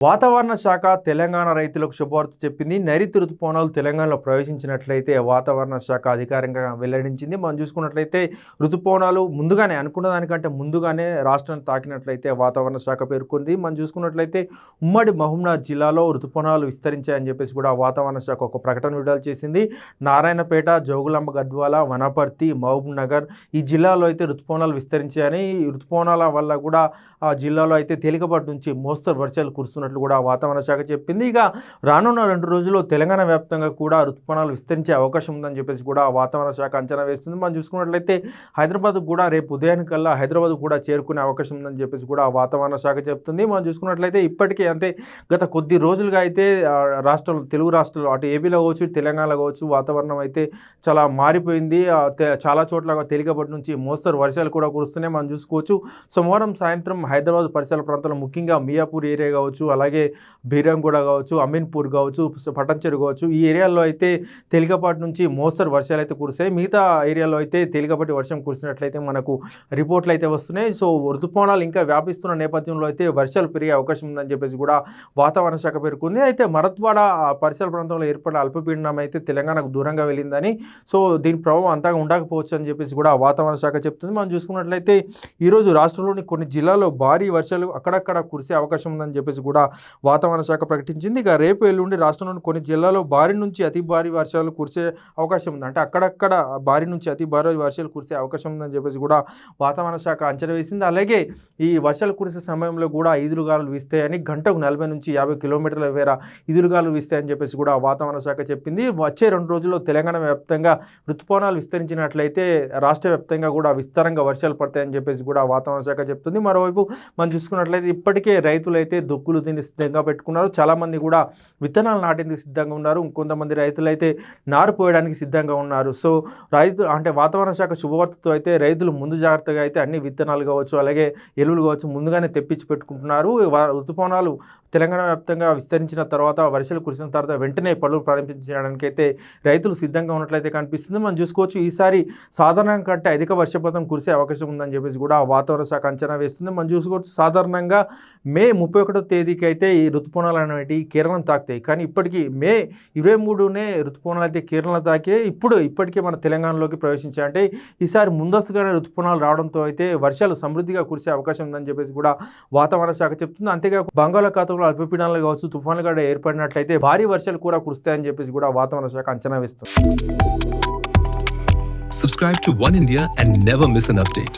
వాతావరణ శాఖ తెలంగాణ రైతులకు శుభవార్త చెప్పింది. నైరుతి ఋతుపవనాలు తెలంగాణలో ప్రవేశించినట్లయితే వాతావరణ శాఖ అధికారికంగా వెల్లడించింది. మనం చూసుకున్నట్లయితే ఋతుపవనాలు ముందుగానే అనుకున్న దానికంటే ముందుగానే రాష్ట్రాన్ని తాకినట్లయితే వాతావరణ శాఖ పేర్కొంది. మనం చూసుకున్నట్లయితే ఉమ్మడి మహమ్నాథ్ జిల్లాలో రుతుపవనాలు విస్తరించాయని చెప్పేసి కూడా వాతావరణ శాఖ ఒక ప్రకటన విడుదల చేసింది. నారాయణపేట జోగులాంబ గద్వాల వనపర్తి మహబూబ్ నగర్ ఈ జిల్లాలో అయితే రుతుపవనాలు విస్తరించాయని ఈ ఋతుపవనాల వల్ల కూడా ఆ జిల్లాలో అయితే తేలికపాటి నుంచి మోస్తరు వర్షాలు చేస్తున్నట్లు కూడా వాతావరణ శాఖ చెప్పింది. ఇక రానున్న రెండు రోజుల్లో తెలంగాణ వ్యాప్తంగా కూడా ఋతుపవనాలు విస్తరించే అవకాశం ఉందని చెప్పేసి కూడా వాతావరణ శాఖ అంచనా వేస్తుంది. మనం చూసుకున్నట్లయితే హైదరాబాద్ కూడా రేపు ఉదయానికల్లా హైదరాబాద్ కూడా చేరుకునే అవకాశం ఉందని చెప్పేసి కూడా వాతావరణ శాఖ చెప్తుంది. మనం చూసుకున్నట్లయితే ఇప్పటికే అంటే గత కొద్ది రోజులుగా అయితే రాష్ట్రాలు తెలుగు రాష్ట్రాలు అటు ఏపీలో కావచ్చు తెలంగాణలో కావచ్చు వాతావరణం అయితే చాలా మారిపోయింది. చాలా చోట్ల తేలికపాటి నుంచి మోస్తరు వర్షాలు కూడా కురుస్తున్నాయి. మనం చూసుకోవచ్చు. సోమవారం సాయంత్రం హైదరాబాద్ పరిసర ప్రాంతంలో ముఖ్యంగా మియాపూర్ ఏరియా కావచ్చు అలాగే బీరంగూడ కావచ్చు అమీన్పూర్ కావచ్చు పటంచెరు కావచ్చు ఈ ఏరియాల్లో అయితే తేలికపాటి నుంచి మోస్తరు వర్షాలు అయితే కురిసాయి మిగతా ఏరియాలో అయితే తేలికపాటి వర్షం కురిసినట్లయితే మనకు రిపోర్ట్లు అయితే వస్తున్నాయి. సో ఋతుపవనాలు ఇంకా వ్యాపిస్తున్న నేపథ్యంలో అయితే వర్షాలు పెరిగే అవకాశం ఉందని చెప్పేసి కూడా వాతావరణ శాఖ పేర్కొంది. అయితే మరత్వాడ పరిసర ప్రాంతంలో ఏర్పడిన అల్పపీడనం అయితే తెలంగాణకు దూరంగా వెళ్ళిందని సో దీని ప్రభావం అంతగా ఉండకపోవచ్చు అని చెప్పేసి కూడా వాతావరణ శాఖ చెప్తుంది. మనం చూసుకున్నట్లయితే ఈరోజు రాష్ట్రంలోని కొన్ని జిల్లాల్లో భారీ వర్షాలు అక్కడక్కడ కురిసే అవకాశం ఉందని చెప్పేసి కూడా వాతావరణ శాఖ ప్రకటించింది. ఇక రేపు ఎల్లుండి రాష్ట్రంలోని కొన్ని జిల్లాలో భారీ నుంచి అతి భారీ వర్షాలు కురిసే అవకాశం ఉంది. అంటే అక్కడక్కడ భారీ నుంచి అతి భారీ వర్షాలు కురిసే అవకాశం ఉందని చెప్పేసి కూడా వాతావరణ శాఖ అంచనా వేసింది. అలాగే ఈ వర్షాలు కురిసే సమయంలో కూడా ఈదురుగాలు వీస్తాయని గంటకు నలభై నుంచి యాభై కిలోమీటర్ల వేర ఈదురుగాలు వీస్తాయని చెప్పేసి కూడా వాతావరణ శాఖ చెప్పింది. వచ్చే రెండు రోజుల్లో తెలంగాణ వ్యాప్తంగా ఋతుపవనాలు విస్తరించినట్లయితే రాష్ట్ర వ్యాప్తంగా కూడా విస్తారంగా వర్షాలు పడతాయని చెప్పేసి కూడా వాతావరణ శాఖ చెప్తుంది. మరోవైపు మనం చూసుకున్నట్లయితే ఇప్పటికే రైతులైతే దుక్కులు తిని దీన్ని సిద్ధంగా పెట్టుకున్నారు. చాలామంది కూడా విత్తనాలు నాటేందుకు సిద్ధంగా ఉన్నారు. ఇంకొంతమంది రైతులైతే నారు పోయడానికి సిద్ధంగా ఉన్నారు. సో రైతు అంటే వాతావరణ శాఖ శుభవార్తతో అయితే రైతులు ముందు జాగ్రత్తగా అయితే అన్ని విత్తనాలు కావచ్చు అలాగే ఎరువులు కావచ్చు ముందుగానే తెప్పించి పెట్టుకుంటున్నారు. ఋతుపవనాలు తెలంగాణ వ్యాప్తంగా విస్తరించిన తర్వాత వర్షాలు కురిసిన తర్వాత వెంటనే పనులు ప్రారంభించడానికి అయితే రైతులు సిద్ధంగా ఉన్నట్లయితే కనిపిస్తుంది. మనం చూసుకోవచ్చు ఈసారి సాధారణం కంటే అధిక వర్షపాతం కురిసే అవకాశం ఉందని చెప్పేసి కూడా వాతావరణ శాఖ అంచనా వేస్తుంది. మనం చూసుకోవచ్చు సాధారణంగా మే ముప్పై ఒకటో తేదీకి అయితే ఈ ఋతుపవనాలు అనేవి కేరళను తాకుతాయి. కానీ ఇప్పటికీ మే ఇరవై మూడునే ఋతుపవనాలు అయితే కేరళ తాకే ఇప్పుడు ఇప్పటికే మన తెలంగాణలోకి ప్రవేశించాయి. అంటే ఈసారి ముందస్తుగానే ఋతుపవనాలు రావడంతో అయితే వర్షాలు సమృద్ధిగా కురిసే అవకాశం ఉందని చెప్పేసి కూడా వాతావరణ శాఖ చెప్తుంది. అంతేకాక బంగాళాఖాతంలో అల్పపీడనాలు కావచ్చు తుఫాన్లు కూడా ఏర్పడినట్లయితే భారీ వర్షాలు కూడా కురుస్తాయని చెప్పేసి కూడా వాతావరణ శాఖ అంచనా వేస్తుంది. Subscribe to One India and never miss an update.